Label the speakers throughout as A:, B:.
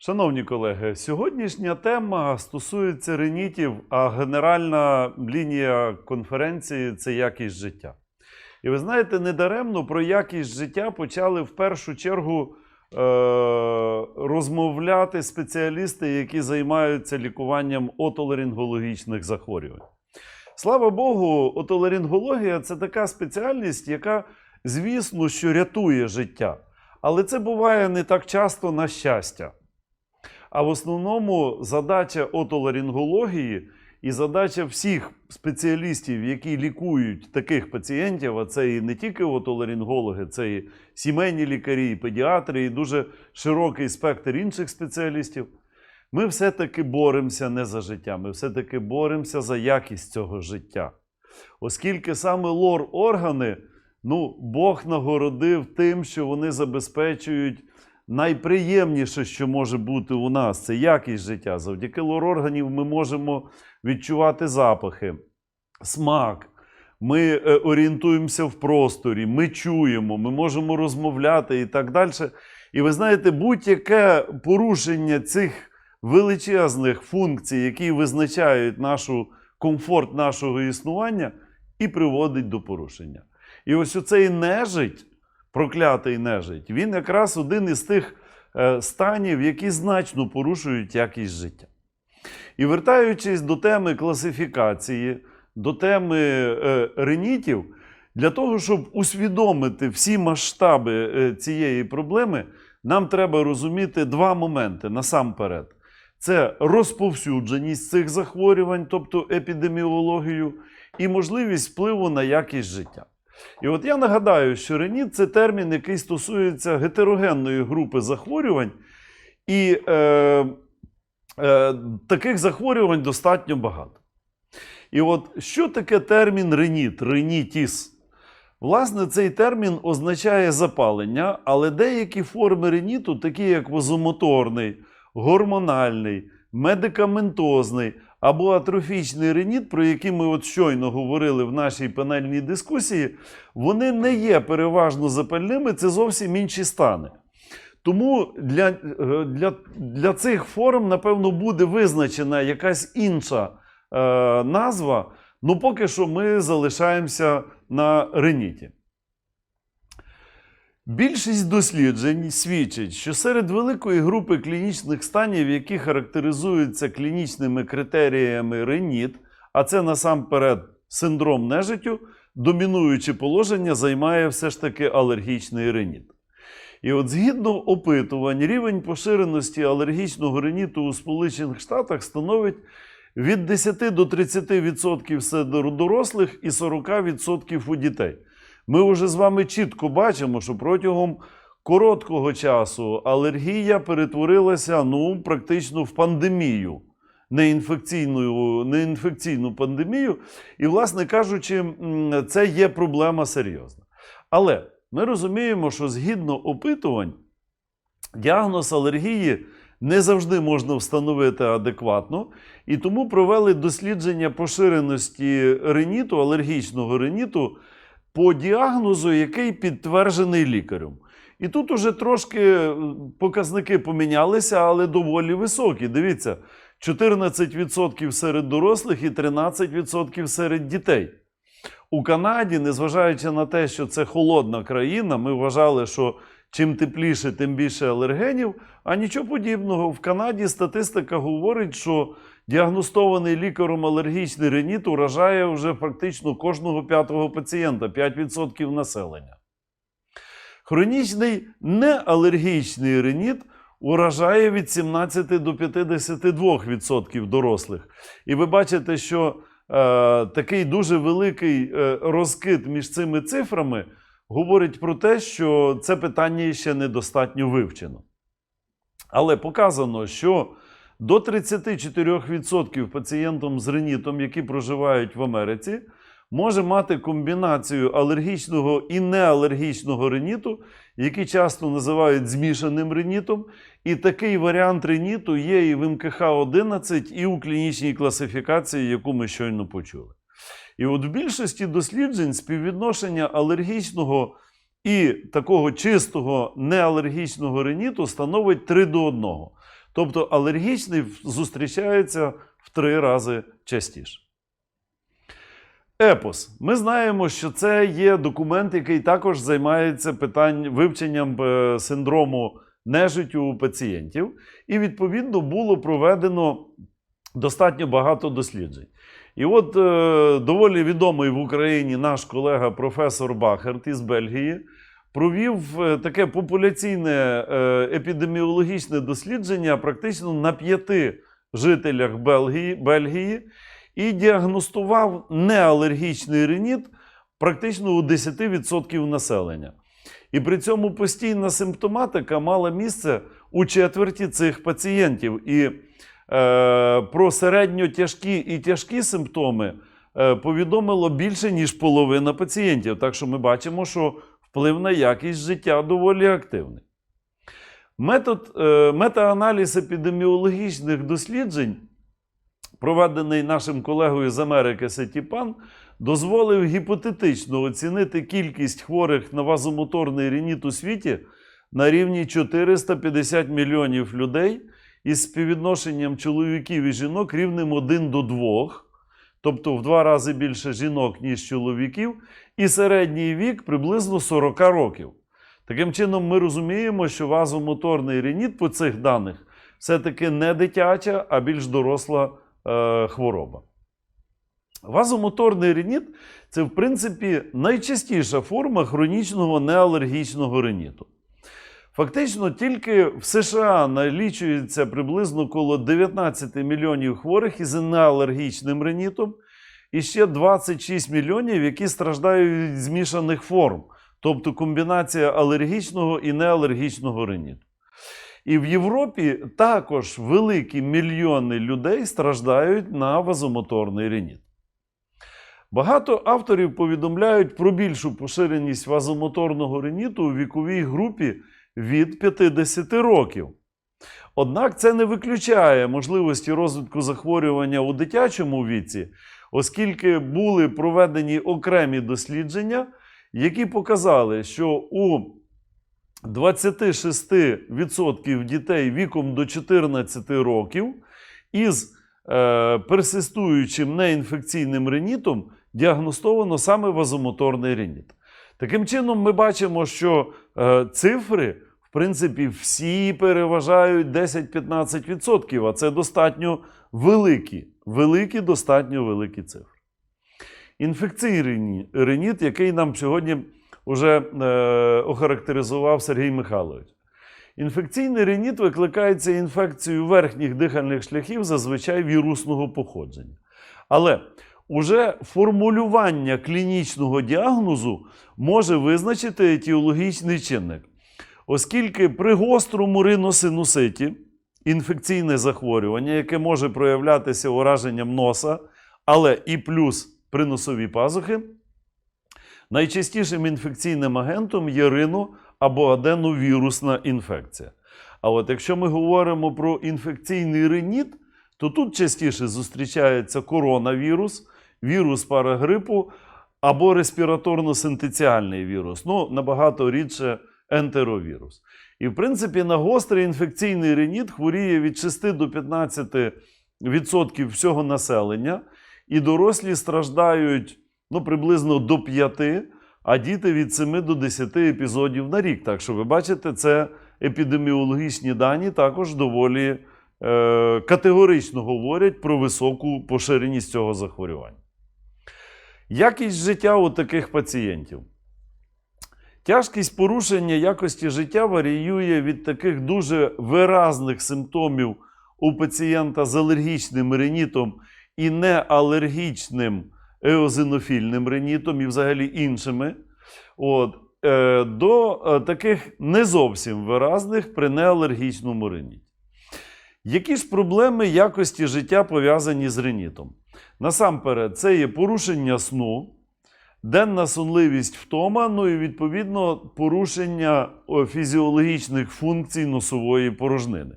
A: Шановні колеги, сьогоднішня тема стосується ренітів, а генеральна лінія конференції це якість життя. І ви знаєте, недаремно про якість життя почали в першу чергу е- розмовляти спеціалісти, які займаються лікуванням отоларингологічних захворювань. Слава Богу, отоларингологія це така спеціальність, яка, звісно, що рятує життя. Але це буває не так часто на щастя. А в основному задача отоларингології і задача всіх спеціалістів, які лікують таких пацієнтів, а це і не тільки отоларингологи, це і сімейні лікарі, і педіатри, і дуже широкий спектр інших спеціалістів. Ми все-таки боремося не за життя, ми все-таки боремося за якість цього життя. Оскільки саме лор-органи, ну, Бог нагородив тим, що вони забезпечують найприємніше, що може бути у нас, це якість життя. Завдяки лор-органів ми можемо відчувати запахи, смак. Ми е, орієнтуємося в просторі, ми чуємо, ми можемо розмовляти і так далі. І ви знаєте, будь-яке порушення цих величезних функцій, які визначають нашу комфорт нашого існування, і приводить до порушення. І ось оцей нежить, проклятий нежить, він якраз один із тих е, станів, які значно порушують якість життя. І вертаючись до теми класифікації, до теми е, ренітів, для того, щоб усвідомити всі масштаби е, цієї проблеми, нам треба розуміти два моменти насамперед. Це розповсюдженість цих захворювань, тобто епідеміологію, і можливість впливу на якість життя. І от я нагадаю, що реніт це термін, який стосується гетерогенної групи захворювань, і е, е, таких захворювань достатньо багато. І от що таке термін реніт, ренітіс? Власне, цей термін означає запалення, але деякі форми реніту, такі як вазомоторний, гормональний, медикаментозний або атрофічний реніт, про які ми от щойно говорили в нашій панельній дискусії, вони не є переважно запальними, це зовсім інші стани. Тому для, е, для, для цих форм, напевно, буде визначена якась інша е, назва. Ну, поки що ми залишаємося на реніті. Більшість досліджень свідчить, що серед великої групи клінічних станів, які характеризуються клінічними критеріями реніт, а це насамперед синдром нежиттю, домінуюче положення займає все ж таки алергічний реніт. І от згідно опитувань, рівень поширеності алергічного реніту у Сполучених Штатах становить від 10 до 30% серед дорослих і 40% у дітей. Ми вже з вами чітко бачимо, що протягом короткого часу алергія перетворилася ну, практично в пандемію, неінфекційну, неінфекційну пандемію. І, власне кажучи, це є проблема серйозна. Але ми розуміємо, що згідно опитувань, діагноз алергії не завжди можна встановити адекватно, і тому провели дослідження поширеності реніту, алергічного реніту по діагнозу, який підтверджений лікарем. І тут уже трошки показники помінялися, але доволі високі. Дивіться, 14% серед дорослих і 13% серед дітей. У Канаді, незважаючи на те, що це холодна країна, ми вважали, що чим тепліше, тим більше алергенів. А нічого подібного. В Канаді статистика говорить, що діагностований лікарем алергічний реніт уражає вже практично кожного п'ятого пацієнта 5% населення. Хронічний неалергічний реніт уражає від 17 до 52% дорослих. І ви бачите, що е, такий дуже великий е, розкид між цими цифрами говорить про те, що це питання ще недостатньо вивчено. Але показано, що до 34% пацієнтам з ренітом, які проживають в Америці, може мати комбінацію алергічного і неалергічного реніту, який часто називають змішаним ренітом. І такий варіант реніту є і в МКХ-11, і у клінічній класифікації, яку ми щойно почули. І от в більшості досліджень співвідношення алергічного і такого чистого неалергічного реніту становить 3 до 1. Тобто алергічний зустрічається в три рази частіше. Епос. Ми знаємо, що це є документ, який також займається питань вивченням е, синдрому нежиттю у пацієнтів. І, відповідно, було проведено достатньо багато досліджень. І от е, доволі відомий в Україні наш колега професор Бахерт із Бельгії провів е, таке популяційне е, епідеміологічне дослідження практично на п'яти жителях Бельгії, Бельгії і діагностував неалергічний риніт практично у 10% населення. І при цьому постійна симптоматика мала місце у четверті цих пацієнтів. І е, про середньо тяжкі і тяжкі симптоми е, повідомило більше, ніж половина пацієнтів. Так що ми бачимо, що вплив на якість життя доволі активний. Метод, е, метааналіз епідеміологічних досліджень, проведений нашим колегою з Америки Сетіпан, дозволив гіпотетично оцінити кількість хворих на вазомоторний рініт у світі на рівні 450 мільйонів людей із співвідношенням чоловіків і жінок рівним 1 до 2, тобто в два рази більше жінок, ніж чоловіків, і середній вік приблизно 40 років. Таким чином, ми розуміємо, що вазомоторний рініт по цих даних все-таки не дитяча, а більш доросла е, хвороба. Вазомоторний рініт це, в принципі, найчастіша форма хронічного неалергічного риніту. Фактично, тільки в США налічується приблизно коло 19 мільйонів хворих із неалергічним ринітом, і ще 26 мільйонів, які страждають від змішаних форм, тобто комбінація алергічного і неалергічного риніту. І в Європі також великі мільйони людей страждають на вазомоторний рініт. Багато авторів повідомляють про більшу поширеність вазомоторного риніту у віковій групі від 50 років. Однак це не виключає можливості розвитку захворювання у дитячому віці, оскільки були проведені окремі дослідження, які показали, що у 26% дітей віком до 14 років із е, персистуючим неінфекційним ринітом діагностовано саме вазомоторний рініт. Таким чином, ми бачимо, що е, цифри, принципі, всі переважають 10-15%, а це достатньо великі, великі, достатньо великі цифри. Інфекційний реніт, який нам сьогодні вже е, охарактеризував Сергій Михайлович. Інфекційний реніт викликається інфекцією верхніх дихальних шляхів, зазвичай вірусного походження. Але уже формулювання клінічного діагнозу може визначити етіологічний чинник, оскільки при гострому риносинуситі інфекційне захворювання, яке може проявлятися ураженням носа, але і плюс при носовій пазухи, найчастішим інфекційним агентом є рино або аденовірусна інфекція. А от якщо ми говоримо про інфекційний риніт, то тут частіше зустрічається коронавірус, вірус парагрипу або респіраторно-синтеціальний вірус. Ну, набагато рідше ентеровірус. І, в принципі, на гострий інфекційний реніт хворіє від 6 до 15% всього населення, і дорослі страждають ну, приблизно до 5, а діти від 7 до 10 епізодів на рік. Так що ви бачите, це епідеміологічні дані також доволі е, категорично говорять про високу поширеність цього захворювання. Якість життя у таких пацієнтів. Тяжкість порушення якості життя варіює від таких дуже виразних симптомів у пацієнта з алергічним ринітом і неалергічним еозинофільним ринітом і взагалі іншими. От, е, до е, таких не зовсім виразних при неалергічному риніті. Які ж проблеми якості життя пов'язані з ринітом? Насамперед, це є порушення сну, денна сонливість втома, ну і відповідно порушення фізіологічних функцій носової порожнини.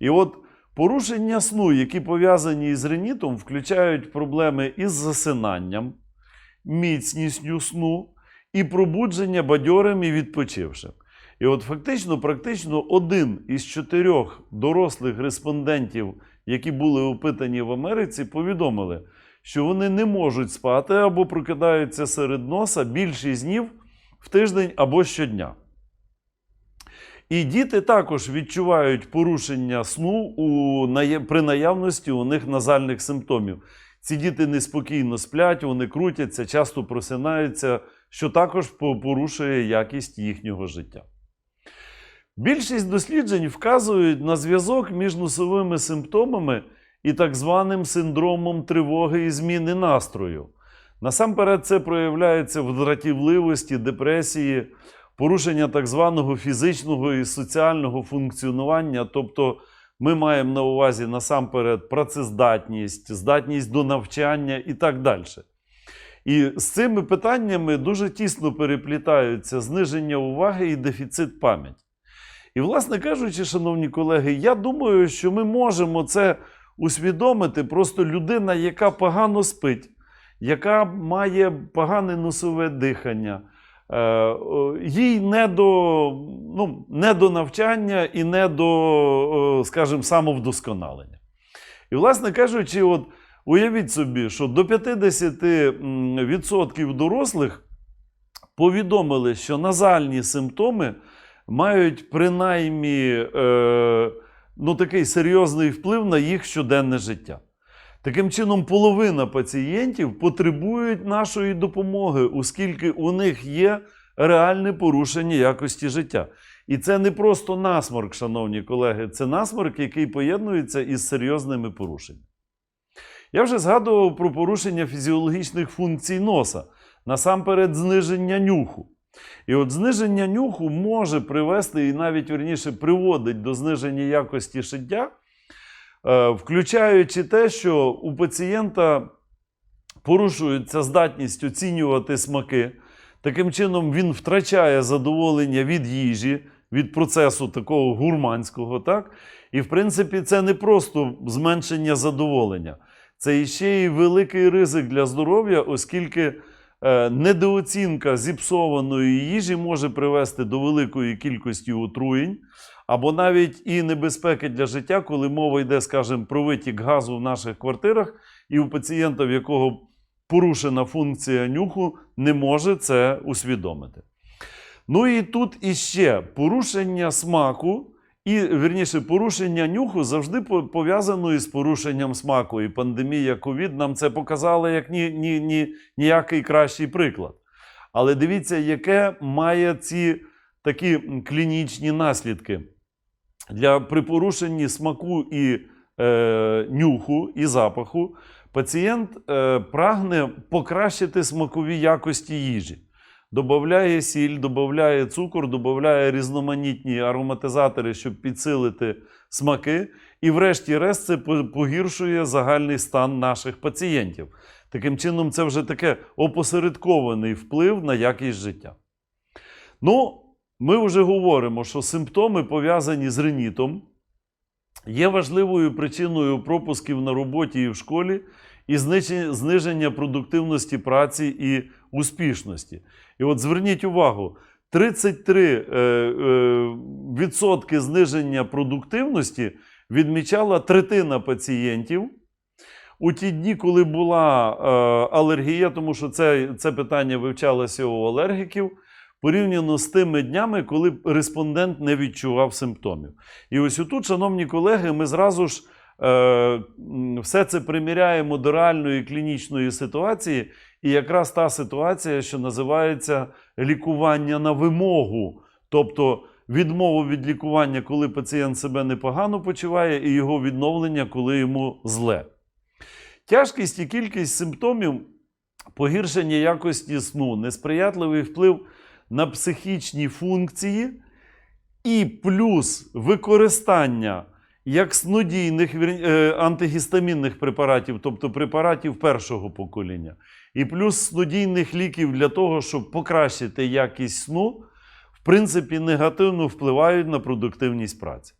A: І от порушення сну, які пов'язані з ринітом, включають проблеми із засинанням, міцністю сну і пробудження бадьорим і відпочившим. І от фактично, практично один із чотирьох дорослих респондентів, які були опитані в Америці, повідомили, що вони не можуть спати або прокидаються серед носа більшість днів в тиждень або щодня. І діти також відчувають порушення сну у, при наявності у них назальних симптомів. Ці діти неспокійно сплять, вони крутяться, часто просинаються, що також порушує якість їхнього життя. Більшість досліджень вказують на зв'язок між носовими симптомами і так званим синдромом тривоги і зміни настрою. Насамперед, це проявляється в дратівливості, депресії, порушення так званого фізичного і соціального функціонування. Тобто, ми маємо на увазі насамперед працездатність, здатність до навчання і так далі. І з цими питаннями дуже тісно переплітаються зниження уваги і дефіцит пам'яті. І, власне кажучи, шановні колеги, я думаю, що ми можемо це усвідомити. Просто людина, яка погано спить, яка має погане носове дихання, е, їй не до, ну, не до навчання і не до, скажімо, самовдосконалення. І, власне кажучи, от уявіть собі, що до 50% дорослих повідомили, що назальні симптоми мають принаймні е, ну, такий серйозний вплив на їх щоденне життя. Таким чином, половина пацієнтів потребують нашої допомоги, оскільки у них є реальне порушення якості життя. І це не просто насморк, шановні колеги, це насморк, який поєднується із серйозними порушеннями. Я вже згадував про порушення фізіологічних функцій носа, насамперед зниження нюху. І от зниження нюху може привести і навіть верніше приводить до зниження якості життя, е, включаючи те, що у пацієнта порушується здатність оцінювати смаки. Таким чином, він втрачає задоволення від їжі, від процесу такого гурманського. Так? І, в принципі, це не просто зменшення задоволення, це іще й великий ризик для здоров'я, оскільки недооцінка зіпсованої їжі може привести до великої кількості отруєнь, або навіть і небезпеки для життя, коли мова йде, скажімо, про витік газу в наших квартирах, і у пацієнта, в якого порушена функція нюху, не може це усвідомити. Ну і тут іще порушення смаку, і вірніше, порушення нюху завжди по- пов'язано із порушенням смаку. І пандемія ковід нам це показала як ні, ні, ні, ніякий кращий приклад. Але дивіться, яке має ці такі клінічні наслідки. Для при порушенні смаку і е, нюху і запаху пацієнт е, прагне покращити смакові якості їжі. Добавляє сіль, додає цукор, додає різноманітні ароматизатори, щоб підсилити смаки. І, врешті-решт, це погіршує загальний стан наших пацієнтів. Таким чином, це вже таке опосередкований вплив на якість життя. Ну, ми вже говоримо, що симптоми, пов'язані з ринітом, є важливою причиною пропусків на роботі і в школі і зниження продуктивності праці і успішності. І от зверніть увагу: 33 е, е, зниження продуктивності відмічала третина пацієнтів. У ті дні, коли була е, алергія, тому що це, це питання вивчалося у алергіків, порівняно з тими днями, коли респондент не відчував симптомів. І ось отут, шановні колеги, ми зразу ж все це приміряємо до реальної клінічної ситуації, і якраз та ситуація, що називається лікування на вимогу, тобто відмову від лікування, коли пацієнт себе непогано почуває, і його відновлення, коли йому зле. Тяжкість і кількість симптомів погіршення якості сну, несприятливий вплив на психічні функції, і плюс використання як снодійних е, антигістамінних препаратів, тобто препаратів першого покоління, і плюс снодійних ліків для того, щоб покращити якість сну, в принципі, негативно впливають на продуктивність праці.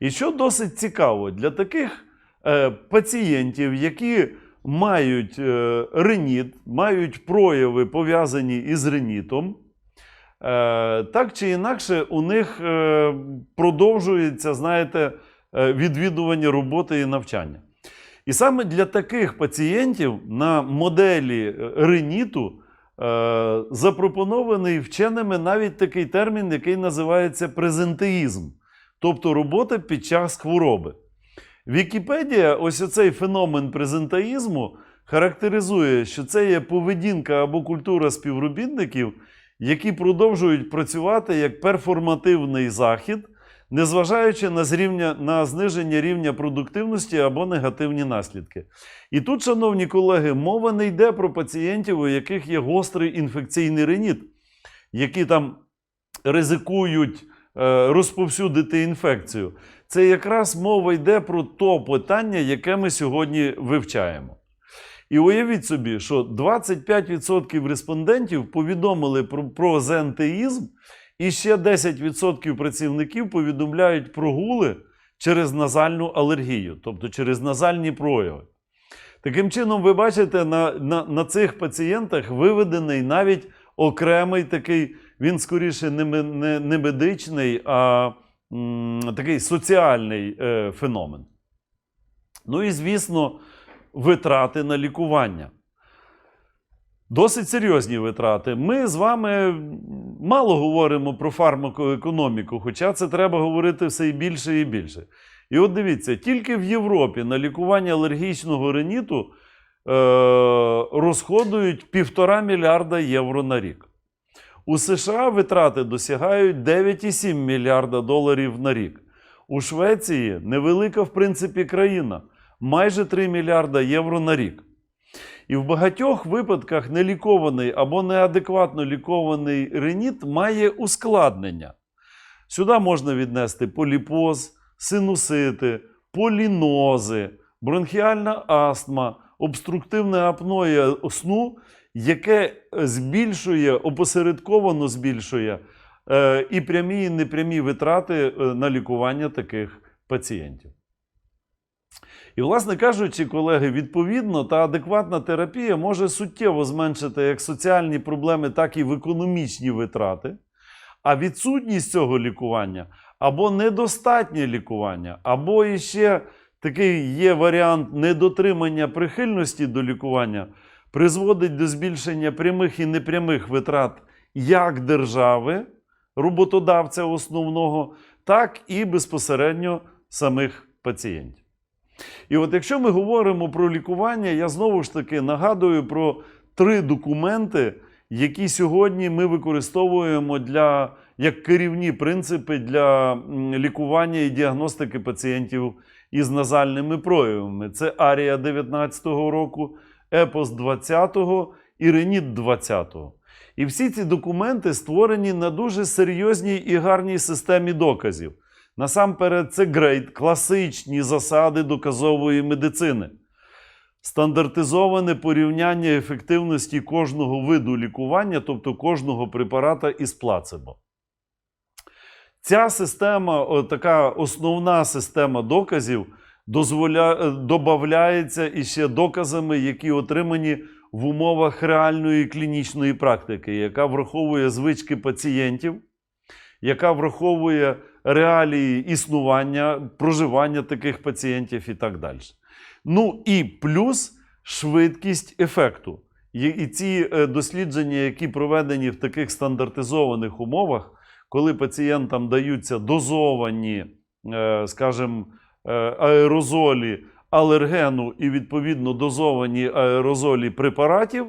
A: І що досить цікаво, для таких е, пацієнтів, які мають е, реніт, мають прояви пов'язані із ренітом, так чи інакше у них продовжується, знаєте, е, відвідування роботи і навчання. І саме для таких пацієнтів на моделі е, реніту е, запропонований вченими навіть такий термін, який називається презентеїзм, тобто робота під час хвороби. Вікіпедія, ось оцей феномен презентаїзму характеризує, що це є поведінка або культура співробітників, які продовжують працювати як перформативний захід, незважаючи на, зрівня, на зниження рівня продуктивності або негативні наслідки. І тут, шановні колеги, мова не йде про пацієнтів, у яких є гострий інфекційний реніт, які там ризикують е, розповсюдити інфекцію. Це якраз мова йде про то питання, яке ми сьогодні вивчаємо. І уявіть собі, що 25% респондентів повідомили про, про зентеїзм, і ще 10% працівників повідомляють про гули через назальну алергію, тобто через назальні прояви. Таким чином, ви бачите, на, на, на цих пацієнтах виведений навіть окремий такий, він скоріше не, не, не медичний, а м, такий соціальний е, феномен. Ну і, звісно, витрати на лікування. Досить серйозні витрати. Ми з вами мало говоримо про фармакоекономіку, хоча це треба говорити все і більше і більше. І от дивіться, тільки в Європі на лікування алергічного риніту е, розходують півтора мільярда євро на рік. У США витрати досягають 9,7 мільярда доларів на рік. У Швеції невелика, в принципі, країна майже 3 мільярда євро на рік. І в багатьох випадках нелікований або неадекватно лікований реніт має ускладнення. Сюди можна віднести поліпоз, синусити, полінози, бронхіальна астма, обструктивне апноє сну, яке збільшує, опосередковано збільшує е, і прямі, і непрямі витрати е, на лікування таких пацієнтів. І, власне кажучи, колеги, відповідно та адекватна терапія може суттєво зменшити як соціальні проблеми, так і в економічні витрати. А відсутність цього лікування або недостатнє лікування, або іще такий є варіант недотримання прихильності до лікування, призводить до збільшення прямих і непрямих витрат як держави, роботодавця основного, так і безпосередньо самих пацієнтів. І от якщо ми говоримо про лікування, я знову ж таки нагадую про три документи, які сьогодні ми використовуємо для, як керівні принципи для лікування і діагностики пацієнтів із назальними проявами. Це Арія 19-го року, Епос 20-го і Реніт 20-го. І всі ці документи створені на дуже серйозній і гарній системі доказів. Насамперед, це грейд, класичні засади доказової медицини, стандартизоване порівняння ефективності кожного виду лікування, тобто кожного препарата із плацебо. Ця система, така основна система доказів, дозволя... е, додається іще доказами, які отримані в умовах реальної клінічної практики, яка враховує звички пацієнтів, яка враховує реалії існування, проживання таких пацієнтів і так далі. Ну і плюс швидкість ефекту. І ці е, дослідження, які проведені в таких стандартизованих умовах, коли пацієнтам даються дозовані, е, скажімо, е, аерозолі алергену і відповідно дозовані аерозолі препаратів,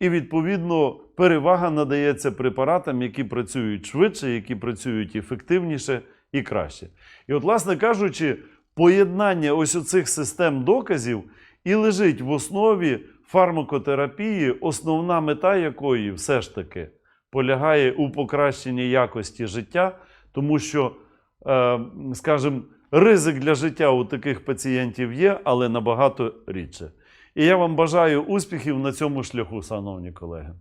A: і відповідно перевага надається препаратам, які працюють швидше, які працюють ефективніше і краще. І, от, власне кажучи, поєднання ось оцих систем доказів і лежить в основі фармакотерапії, основна мета якої все ж таки полягає у покращенні якості життя, тому що, е, скажімо, ризик для життя у таких пацієнтів є, але набагато рідше. І я вам бажаю успіхів на цьому шляху, шановні колеги.